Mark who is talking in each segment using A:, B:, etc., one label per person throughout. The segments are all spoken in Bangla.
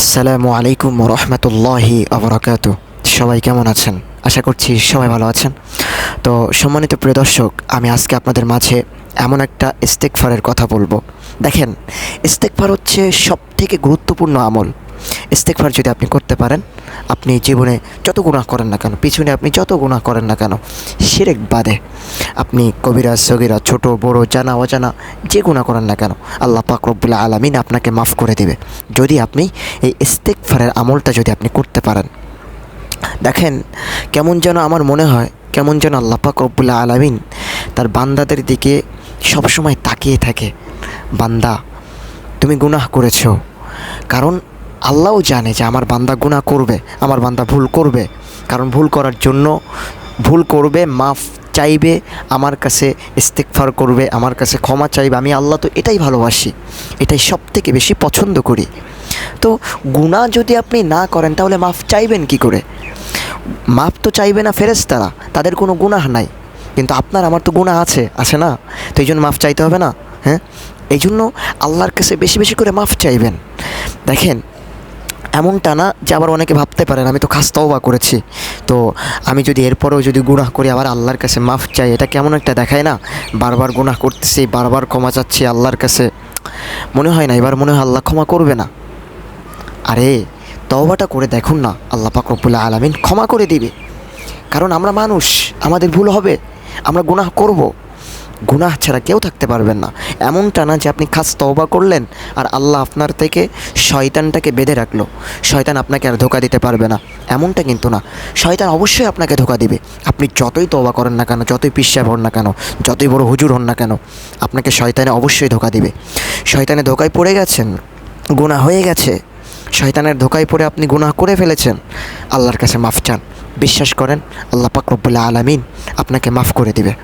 A: আসসালামু আলাইকুম রহমতুল্লাহি আবরাকাত সবাই কেমন আছেন? আশা করছি সবাই ভালো আছেন। তো সম্মানিত প্রিয় দর্শক, আমি আজকে আপনাদের মাঝে এমন একটা ইস্তেকফারের কথা বলব। দেখেন ইস্তেকফার হচ্ছে সব থেকে গুরুত্বপূর্ণ আমল। ইস্তেকফার যদি আপনি করতে পারেন, আপনি জীবনে যত গুনাহ করেন না কেন, পিছনে আপনি যত গুনাহ করেন না কেন, শিরেক বাদে আপনি কবিরা, সগিরা, ছোট, বড়, জানা, অজানা, যে গুণা করেন না কেন, আল্লাহ পাক রব্বুল আলমিন আপনাকে মাফ করে দেবে। যদি আপনি এই ইস্তেকফারের আমলটা যদি আপনি করতে পারেন, দেখেন কেমন যেন আমার মনে হয়, কেমন যেন আল্লাহ পাক আলমিন তার বান্দাদের দিকে সবসময় তাকিয়ে থাকে। বান্দা, তুমি গুনাহ করেছ, কারণ আল্লাহও জানে যে আমার বান্দা গুনাহ করবে, আমার বান্দা ভুল করবে। কারণ ভুল করার জন্য ভুল করবে, মাফ চাইবে, আমার কাছে ইস্তেকফার করবে, আমার কাছে ক্ষমা চাইবে। আমি আল্লাহ তো এটাই ভালোবাসি, এটাই সব থেকে বেশি পছন্দ করি। তো গুনাহ যদি আপনি না করেন, তাহলে মাফ চাইবেন কি করে? মাপ তো চাইবে না ফেরেশতারা, তাদের কোনো গুনাহ নাই। কিন্তু আপনার, আমার তো গুনাহ আছে আছে না? তো এই জন্য মাফ চাইতে হবে না হ্যাঁ? এই জন্য আল্লাহর কাছে বেশি বেশি করে মাফ চাইবেন। দেখেন এমনটা না যে আবার অনেকে ভাবতে পারেন, আমি তো খাস তওবা করেছি। তো আমি যদি এরপরেও যদি গুনাহ করি, আবার আল্লাহর কাছে মাফ চাই, এটা কেমন একটা দেখায় না? বারবার গুনাহ করতেছি, বারবার ক্ষমা চাচ্ছি আল্লাহর কাছে। মনে হয় না, এবার মনে হয় আল্লাহ ক্ষমা করবে না। আরে, তওবাটা করে দেখুন না, আল্লাহ পাক রব্বুল্লাহ আলামিন ক্ষমা করে দিবে। কারণ আমরা মানুষ, আমাদের ভুল হবে, আমরা গুনাহ করব। গুনাহ ছাড়া কেউ থাকতে পারবেন না। এমনটা না যে আপনি খাস তওবা করলেন আর আল্লাহ আপনার থেকে শয়তানটাকে বেঁধে রাখল। শয়তান আপনাকে আর ধোকা দিতে পারবে না। এমনটা কিন্তু না। শয়তান অবশ্যই আপনাকে ধোকা দিবে। আপনি যতই তওবা করেন না কেন, যতই পিসাব হন না কেন, যতই বড় হুজুর হন না কেন, আপনাকে শয়তানে অবশ্যই ধোকা দিবে। শয়তানে ধোকায় পড়ে গেছেন, গুনাহ হয়ে গেছে। শয়তানের ধোকায় পড়ে আপনি গুনাহ করে ফেলেছেন। আল্লাহর কাছে মাফ চান। বিশ্বাস করেন, আল্লাহ পাক রব্বুল্লাহ আলামিন আপনাকে মাফ করে দিবে।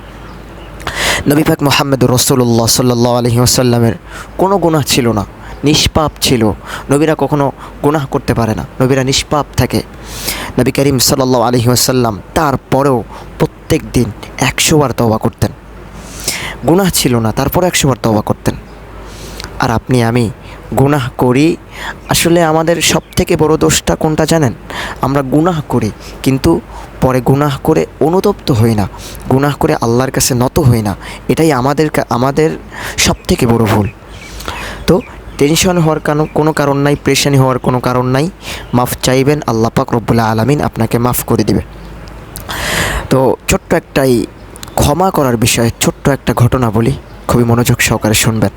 A: নবী পাক মোহাম্মদ রসুল্লাহ সাল্লাহ আলহি আসাল্লামের কোনো গুনাহ ছিল না, নিষ্পাপ ছিল। নবীরা কখনো গুনাহ করতে পারে না, নবীরা নিষ্পাপ থাকে। নবী করিম সাল্লাহ আলহি আসাল্লাম তারপরেও প্রত্যেক দিন একশো বার তওবা করতেন। গুনাহ ছিল না তারপরে একশো বার তওবা করতেন। আর আপনি, আমি গুনাহ করি, আসলে আমাদের সব থেকে বড় দোষটা কোনটা জানেন? আমরা গুনাহ করি, কিন্তু পরে গুনাহ করে অনুতপ্ত হই না, গুনাহ করে আল্লাহর কাছে নত হই না, এটাই আমাদের আমাদের সব থেকে বড় ভুল। তো টেনশন হওয়ার কারণ, কোনো কারণ নাই প্রেশানি হওয়ার কোনো কারণ নাই, মাফ চাইবেন, আল্লাহ পাক রব্বুল্লাহ আলমিন আপনাকে মাফ করে দিবে। তো ছোট্ট একটাই ক্ষমা করার বিষয়ে ছোট্ট একটা ঘটনা বলি, খুবই মনোযোগ সহকারে শুনবেন।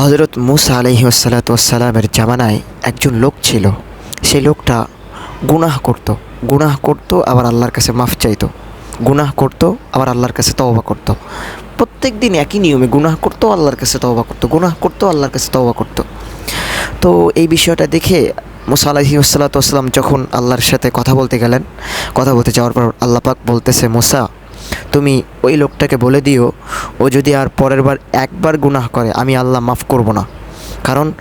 A: হজরত মুসা আলহি আসসালাতামের জামানায় একজন লোক ছিল, সেই লোকটা গুনাহ করত। গুনাহ করত, আবার আল্লাহর কাছে মাফ চাইতো। গুনাহ করত, আবার আল্লাহর কাছে তওবা করত। প্রত্যেক দিন একই নিয়মে গুনাহ করতো, আল্লাহর কাছে তওবা করতো। গুনাহ করতো, আল্লাহর কাছে তওবা করতো। তো এই বিষয়টা দেখে মুসা আলাহি আসসালাতাম যখন আল্লাহর সাথে কথা বলতে গেলেন, কথা বলতে যাওয়ার পর আল্লাহ পাক বলতেছে, মুসা, তুমি ওই লোকটাকে বলে দিও, ও যদি আর পরের বার একবার গুনাহ করে, আমি আল্লাহ মাফ করব না। কারণ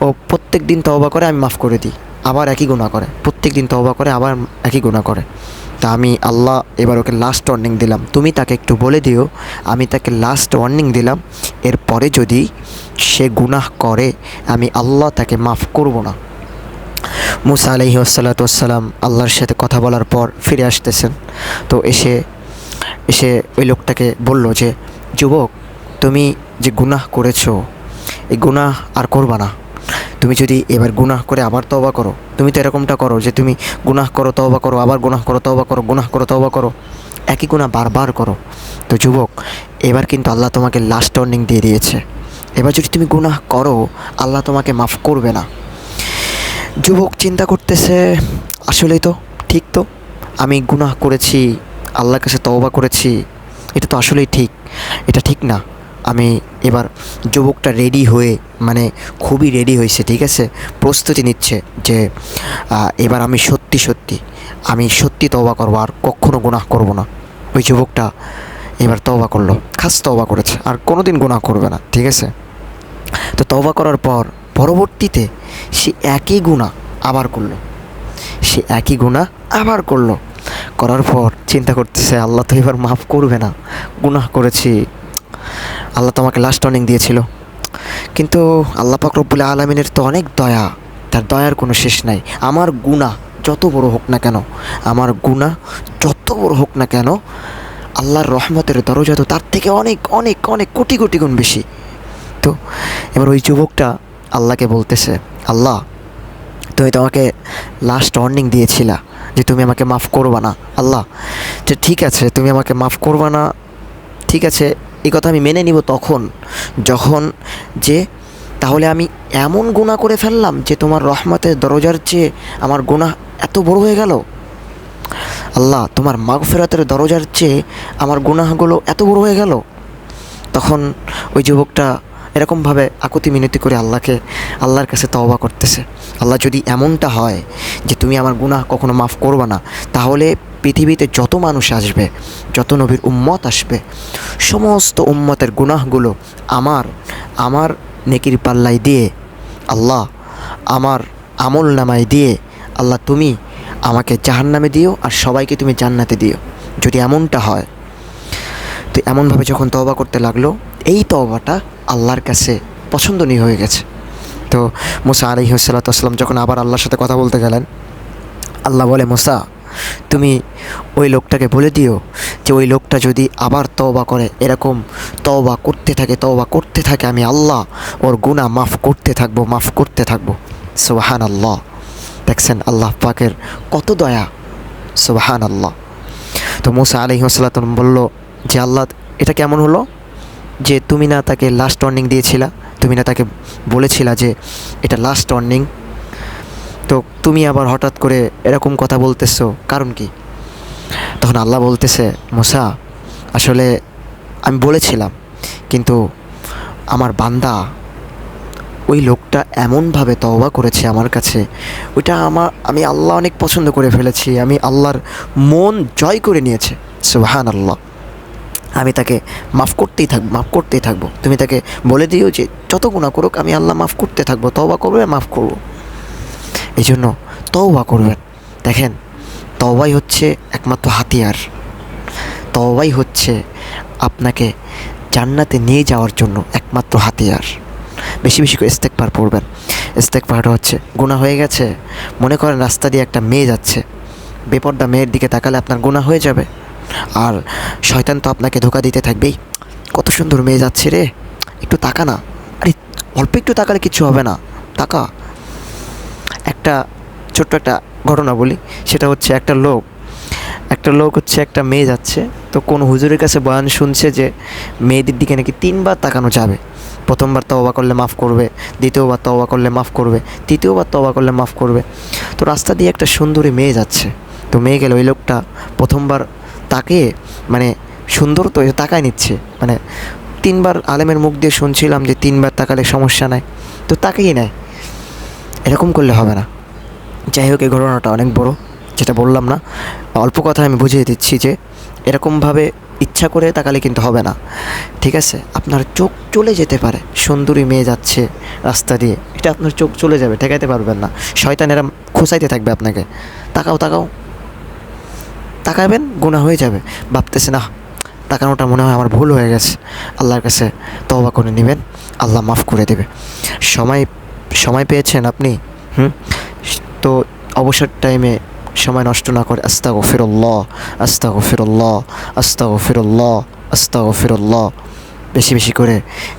A: ও প্রত্যেক দিন তওবা করে, আমি মাফ করে দিই। আবার একই গুণা করে। প্রত্যেক দিন তওবা করে আবার একই গুনাহ করে। তা আমি আল্লাহ এবার ওকে লাস্ট ওয়ার্নিং দিলাম। তুমি তাকে একটু বলে দিও, আমি তাকে লাস্ট ওয়ার্নিং দিলাম। এরপরে যদি সে গুনাহ করে, আমি আল্লাহ তাকে মাফ করব না। মুসা আলহি আসসালাতাম আল্লাহর সাথে কথা বলার পর ফিরে আসতেছেন। তো এসে এসে ওই লোকটাকে বলল যে, যুবক, তুমি যে গুনাহ করেছ, এই গুনাহ আর করবা না। তুমি যদি এবার গুনাহ করে আবার তওবা করো, তুমি তো এরকমটা করো যে তুমি গুনাহ করো, তওবা করো, আবার গুনাহ করো, তওবা করো, গুনাহ করো, তওবা করো। একই গুনাহ বারবার করো। তো যুবক, এবার কিন্তু আল্লাহ তোমাকে লাস্ট ওয়ার্নিং দিয়ে দিয়েছে। এবার যদি তুমি গুনাহ করো, আল্লাহ তোমাকে মাফ করবে না। যুবক চিন্তা করতেছে, আসলেই তো, ঠিক তো? আমি গুনাহ করেছি, আল্লাহর কাছে তওবা করেছি, এটা তো আসলেই ঠিক। এটা ঠিক না। আমি এবার যুবকটা রেডি হয়ে মানে খুবই রেডি হয়েছে, ঠিক আছে? প্রস্তুতি নিচ্ছে যে এবার আমি সত্যি সত্যি, আমি সত্যি তওবা করব, আর কখনো গুনাহ করব না। ওই যুবকটা এবার তওবা করল, খাস তওবা করেছে, আর কোনো দিন গুনাহ করবে না, ঠিক আছে? তো তওবা করার পর পরবর্তীতে সে একই গুণা আবার করল। সে একই গুণা আবার করল। করার পর চিন্তা করতেছে, আল্লাহ তো এবার মাফ করবে না। গুনাহ করেছি। আল্লাহ তো আমাকে লাস্ট ওয়ার্নিং দিয়েছিল। কিন্তু আল্লাহ পাক রব্বুল আলমিনের তো অনেক দয়া, তার দয়ার কোনো শেষ নাই। আমার গুণা যত বড় হোক না কেন, আমার গুণা যত বড় হোক না কেন, আল্লাহর রহমতের দরজা তো তার থেকে অনেক অনেক অনেক কোটি কোটি গুণ বেশি। তো এবার ওই যুবকটা আল্লাহকে বলতেছে, আল্লাহ, তুমি তোমাকে লাস্ট ওয়ার্নিং দিয়েছিলা যে তুমি আমাকে মাফ করবা না। আল্লাহ, যে ঠিক আছে, তুমি আমাকে মাফ করবা না, ঠিক আছে এই কথা আমি মেনে নিব তখন, যখন যে, তাহলে আমি এমন গুণা করে ফেললাম যে তোমার রহমতের দরজার চেয়ে আমার গুণা এত বড় হয়ে গেল। আল্লাহ, তোমার মাগফেরাতের দরজার চেয়ে আমার গুনাহগুলো এত বড় হয়ে গেল। তখন ওই যুবকটা এরকমভাবে আকুতি মিনতি করে আল্লাহকে, আল্লাহর কাছে তওবা করতেছে। আল্লাহ যদি এমনটা হয় যে তুমি আমার গুনাহ কখনো মাফ করবে না, তাহলে পৃথিবীতে যত মানুষ আসবে, যত নবীর উম্মত আসবে, সমস্ত উম্মতের গুনাহগুলো আমার আমার নেকির পাল্লায় দিয়ে, আল্লাহ আমার আমল নামায় দিয়ে, আল্লাহ তুমি আমাকে জাহান্নামে দিও আর সবাইকে তুমি জান্নাতে দিও। যদি এমনটা হয়, তো এমনভাবে যখন তওবা করতে লাগল, এই তওবাটা আল্লাহর কাছে পছন্দনীয় হয়ে গেছে। তো মুসা আলহি সাল্লাতাম যখন আবার আল্লাহর সাথে কথা বলতে গেলেন, আল্লাহ বলে, মুসা, তুমি ওই লোকটাকে বলে দিও যে ওই লোকটা যদি আবার তওবা করে, এরকম তওবা করতে থাকে, তওবা করতে থাকে, আমি আল্লাহ ওর গুণা মাফ করতে থাকব, মাফ করতে থাকব। সুবাহান আল্লাহ দেখছেন আল্লাহ পাকের কত দয়া। সুবাহান আল্লাহ তো মুসা আলহিহাস্লাম বলল যে, আল্লাহ, এটা কেমন হলো? যে তুমি না তাকে লাস্ট ওয়ার্নিং দিয়েছিলা, তুমি না তাকে বলেছিলা যে এটা লাস্ট ওয়ার্নিং তো তুমি আবার হঠাৎ করে এরকম কথা বলতেছো, কারণ কি? তখন আল্লাহ বলতেছে, মোসা, আসলে আমি বলেছিলাম, কিন্তু আমার বান্দা ওই লোকটা এমনভাবে তওবা করেছে আমার কাছে, ওইটা আমার আমি আল্লাহ অনেক পছন্দ করে ফেলেছি, আমি আল্লাহর মন জয় করে নিয়েছে। সুবাহান আল্লাহ আমি তাকে মাফ করতেই থাকব মাফ করতেই থাকব। তুমি তাকে বলে দিও যে, যত গুণা করুক, আমি আল্লাহ মাফ করতে থাকব, তওবা করবে, মাফ করব। এই জন্য তওবা করবেন। দেখেন, তওবাই হচ্ছে একমাত্র হাতিয়ার। তওবাই হচ্ছে আপনাকে জান্নাতে নিয়ে যাওয়ার জন্য একমাত্র হাতিয়ার। বেশি বেশি করে ইস্তেকবার পড়বেন। ইস্তেকবারটা হচ্ছে গুণা হয়ে গেছে, মনে করেন রাস্তা দিয়ে একটা মেয়ে যাচ্ছে। বেপর্দা মেয়ের দিকে তাকালে আপনার গুণা হয়ে যাবে। আর শয়তান তো আপনাকে ধোকা দিতে থাকবেই। কত সুন্দর মেয়ে যাচ্ছে রে। একটু তাকা না। আরে, অল্প একটু তাকালে কিছু হবে না। তাকা। একটা ছোট্ট একটা ঘটনা বলি। সেটা হচ্ছে একটা লোক। একটা লোক হচ্ছে একটা মেয়ে যাচ্ছে। তো কোন হুজুরের কাছে বয়ান শুনছে যে মেয়েদের দিকে নাকি তিনবার তাকানো যাবে। প্রথমবার তওবা করলে মাফ করবে। দ্বিতীয়বার তওবা করলে মাফ করবে। তৃতীয়বার তওবা করলে মাফ করবে। তো রাস্তা দিয়ে একটা সুন্দরী মেয়ে যাচ্ছে। তো মেয়ে গেলে, ওই লোকটা প্রথমবার তাকে মানে সুন্দর তো তাকায় নিচ্ছে। মানে তিনবার আলেমের মুখ দিয়ে শুনছিলাম যে তিনবার তাকালে সমস্যা নাই। তো তাকেই নেয়। এরকম করলে হবে না। যাই হোক, এই ঘটনাটা অনেক বড়, যেটা বললাম না। অল্প কথা আমি বুঝিয়ে দিচ্ছি যে এরকমভাবে ইচ্ছা করে তাকালে কিন্তু হবে না। ঠিক আছে? আপনার চোখ চলে যেতে পারে। সুন্দরী মেয়ে যাচ্ছে রাস্তা দিয়ে। এটা আপনার চোখ চলে যাবে, ঠেকাইতে পারবেন না। শয়তান এরা খোঁচাইতে থাকবে আপনাকে। তাকাও তাকাও। তাকাবেন গুণা হয়ে যাবে। ভাবতেছে না তাকানোটা মনে হয় আমার ভুল হয়ে গেছে। আল্লাহর কাছে তবা করে নেবেন, আল্লাহ মাফ করে দেবে। সময় সময় পেয়েছেন আপনি? হুম? তো অবসর টাইমে সময় নষ্ট না করে আস্তা গফিরুল্লাহ আস্তা গফিরুল্লাহ আস্তা গফিরুল্লাহ আস্তা গফিরল্লাহ বেশি বেশি করে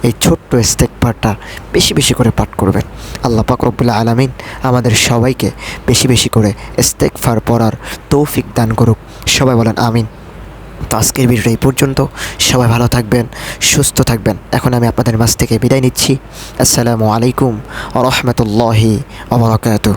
A: এই ছোট্ট ইস্তেকবারটা বেশি বেশি করে পাঠ করবেন। আল্লাহ পাক রব্বুল্লাহ আলামিন আমাদের সবাইকে বেশি বেশি করে স্টেক ফার পড়ার তৌফিক দান করুক। সবাই বলেন আমিন। তো আজকের ভিডিওটা এই পর্যন্ত। সবাই ভালো থাকবেন, সুস্থ থাকবেন। এখন আমি আপনাদের মাছ থেকে বিদায় নিচ্ছি। আসসালামু আলাইকুম আ রহমতুল্লাহি আবরাকাতুহ